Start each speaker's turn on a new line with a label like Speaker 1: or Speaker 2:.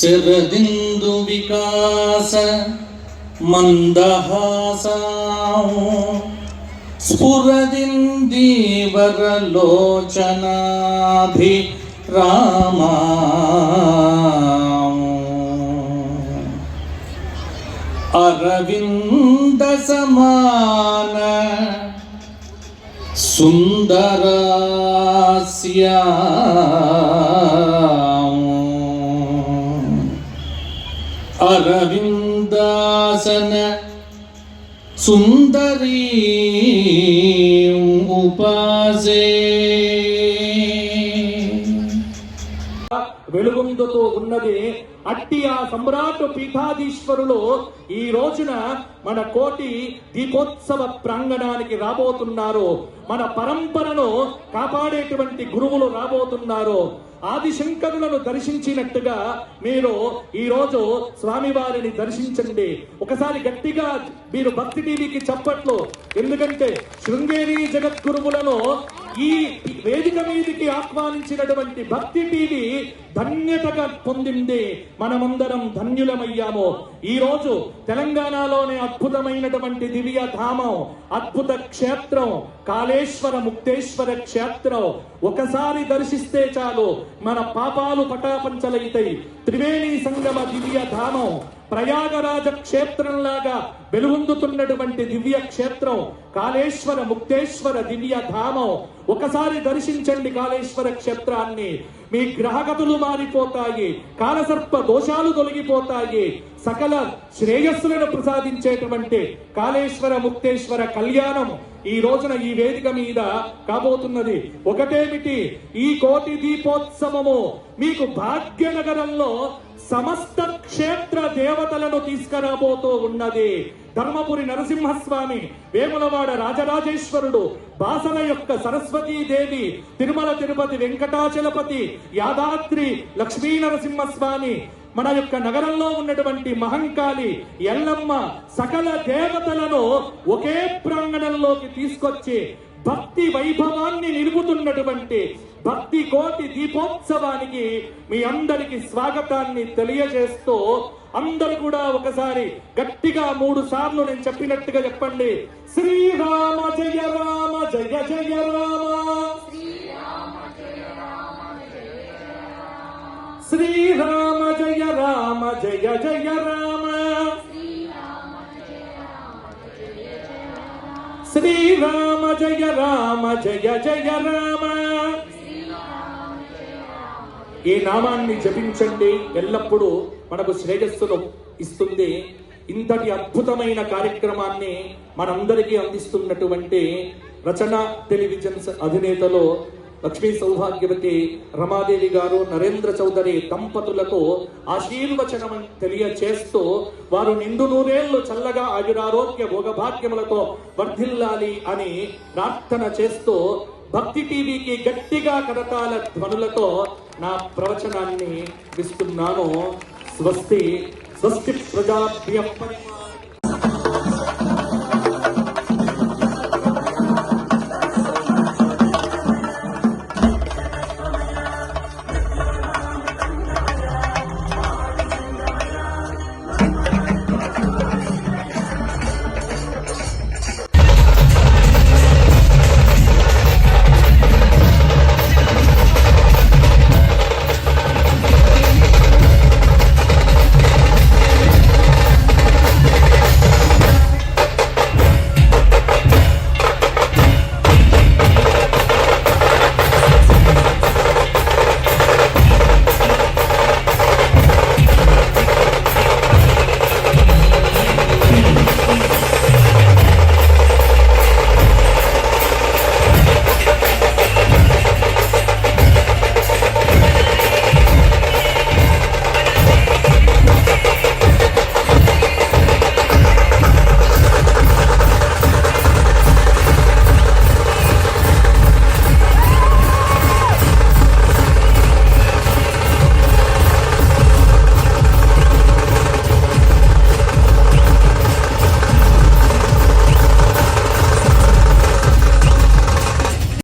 Speaker 1: శరదిందు వికాస మందహాసా స్ఫురదిందీవరలోచనాభి రామా అరవింద సమాన సుందరాస్యా அரவிந்தாசன சுந்தரீ
Speaker 2: నిందతో ఉన్నది అట్టి ఆ సమ్రాట్ పీఠాధీశ్వరులు ఈ రోజున మన కోటి దీపోత్సవ ప్రాంగణానికి రాబోతున్నారు. మన పరంపరను కాపాడేటువంటి గురువులు రాబోతున్నారు. ఆదిశంకరులను దర్శించినట్టుగా మీరు ఈరోజు స్వామివారిని దర్శించండి. ఒకసారి గట్టిగా మీరు భక్తి టీవీకి చెప్పట్లు. ఎందుకంటే శృంగేరి జగద్గురువులను ఈ వేదిక మీదకి ఆహ్వానించినటువంటి భక్తి టీవీ ధన్యతగా పొందింది. మనమందరం ధన్యులమయ్యాము. ఈ రోజు తెలంగాణలోనే అద్భుతమైనటువంటి దివ్య ధామం అద్భుత క్షేత్రం కాళేశ్వర ముక్తేశ్వర క్షేత్రం. ఒకసారి దర్శిస్తే చాలు. మన పాపాలు పటాపంచలైతాయి. త్రివేణి సంగమ దివ్య ధామం ప్రయాగరాజ క్షేత్రంలాగా వెలుగొందుతున్నటువంటి దివ్య క్షేత్రం కాళేశ్వర ముక్తేశ్వర దివ్య ధామం. ఒకసారి దర్శించండి కాళేశ్వర క్షేత్రాన్ని. మీ గ్రహగతులు మారిపోతాయి కాలసర్ప దోషాలు తొలగిపోతాయి. సకల శ్రేయస్సులను ప్రసాదించేటువంటి కాళేశ్వర ముక్తేశ్వర కళ్యాణం ఈ రోజున ఈ వేదిక మీద కాబోతున్నది. ఒకటేమిటి? ఈ కోటి దీపోత్సవము మీకు భాగ్యనగరంలో సమస్త క్షేత్ర దేవతలను తీసుకురాబోతూ ఉన్నది. ధర్మపురి నరసింహస్వామి వేములవాడ రాజరాజేశ్వరుడు బాసన యొక్క సరస్వతీ దేవి తిరుమల తిరుపతి వెంకటాచలపతి యాదాద్రి లక్ష్మీ నరసింహస్వామి. మన యొక్క నగరంలో ఉన్నటువంటి మహంకాళి ఎల్లమ్మ సకల దేవతలను ఒకే ప్రాంగణంలోకి తీసుకొచ్చి భక్తి వైభవాన్ని నిలుపుతున్నటువంటి భక్తి కోటి దీపోత్సవానికి మీ అందరికి స్వాగతాన్ని తెలియజేస్తూ అందరు కూడా ఒకసారి గట్టిగా మూడు సార్లు నేను చెప్పినట్టుగా చెప్పండి. శ్రీరామ జయ రామ జయ జయ రామ. శ్రీరామ జయ రామ జయ జయ రామ. శ్రీరామ జయ రామ జయ జయ రామ. ఈ నామాన్ని జపించండి ఎల్లప్పుడూ మనకు శ్రేయస్సును ఇస్తుంది. ఇంతటి అద్భుతమైన కార్యక్రమాన్ని మనందరికీ అందిస్తున్నటువంటి రచన టెలివిజన్స్ అధినేతలో లక్ష్మీ సౌభాగ్యవతి రమాదేవి గారు నరేంద్ర చౌదరి దంపతులకు ఆశీర్వచనం తెలియచేస్తూ వారు నిండు నూరేళ్ళు చల్లగా ఆయురారోగ్య భోగభాగ్యములతో వర్ధిల్లాలి అని ప్రార్థన చేస్తూ భక్తి టీవీకి గట్టిగా కరతాల ధ్వనులతో నా ప్రవచనాన్ని ఇస్తున్నాను స్వస్తి స్వస్తి ప్రజాభ్య